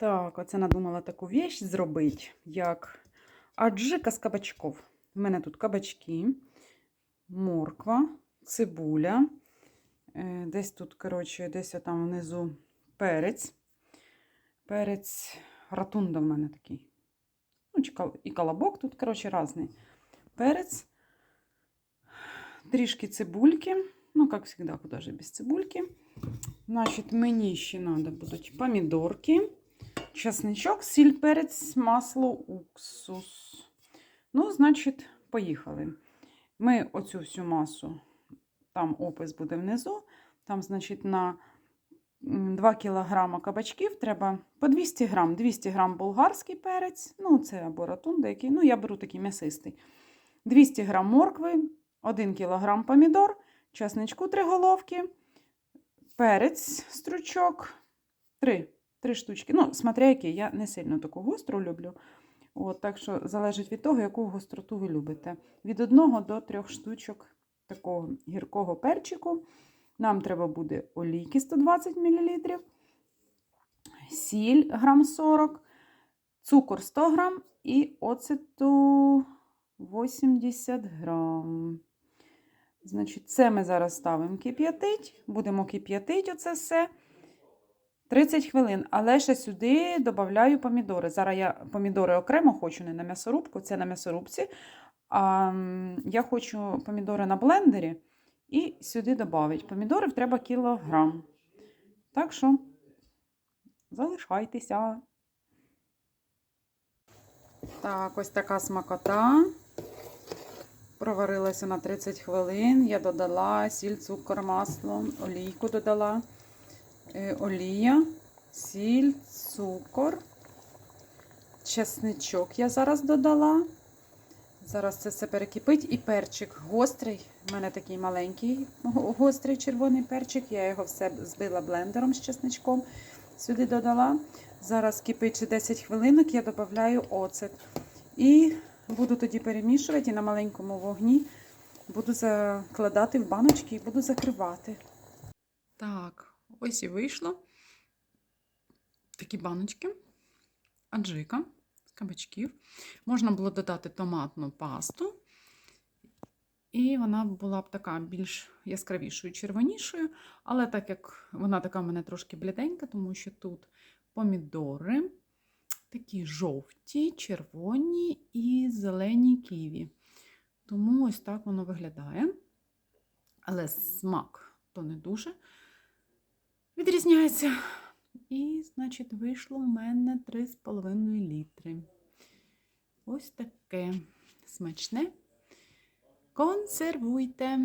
Так, оце надумала таку вещь зробити, як аджика з кабачков. У мене тут кабачки, морква, цибуля. е, Десь тут, коротше, десь там внизу перець. Перець ратунда в мене такий. Ну, і колобок тут, коротше, різний. Перець. Трішки цибульки. Ну, як завжди, куди ж без цибульки. Значить, мені ще треба будуть помідорки, чесничок, сіль, перець, масло, уксус. Ну, значить, поїхали. Ми оцю всю масу, там опис буде внизу. Там, значить, на 2 кг кабачків треба по 200 грам. 200 грам болгарський перець, ну, це або ратунда, який, ну, я беру такий м'ясистий. 200 грам моркви, 1 кг помідор, чесничку 3 головки, перець стручок, 3, 3 штучки. Ну, смотря який, я не сильно таку гостру люблю. От, так що залежить від того, яку гостроту ви любите. Від 1 до 3 штучок такого гіркого перчику. Нам треба буде олійки 120 мл, сіль грам 40, цукор 100 грам і оцету 80 грам. Значить, це ми зараз ставимо кип'ятить. Будемо кип'ятити оце все. 30 хвилин. Але ще сюди додаю помідори. Зараз я помідори окремо хочу, не на м'ясорубку, це на м'ясорубці. А я хочу помідори на блендері і сюди додати. Помідорів треба кілограм. Так що залишайтеся. Так, ось така смакота. Проварилася на 30 хвилин. Я додала сіль, цукор, масло, олійку додала. Е, олія, сіль, цукор, чесничок я зараз додала. Зараз це все перекипить і перчик гострий. У мене такий маленький гострий червоний перчик. Я його все збила блендером з чесничком. Сюди додала. Зараз кипить 10 хвилинок, я додаю оцет. І буду тоді перемішувати і на маленькому вогні буду закладати в баночки і буду закривати. Так, ось і вийшло. Такі баночки, аджика з кабачків. Можна було додати томатну пасту. І вона була б така більш яскравішою, червонішою. Але так як вона така в мене трошки бліденька, тому що тут помідори, такі жовті, червоні і зелені ківі. Тому ось так воно виглядає. Але смак то не дуже відрізняється. І, значить, вийшло в мене 3,5 літри. Ось таке смачне. Консервуйте.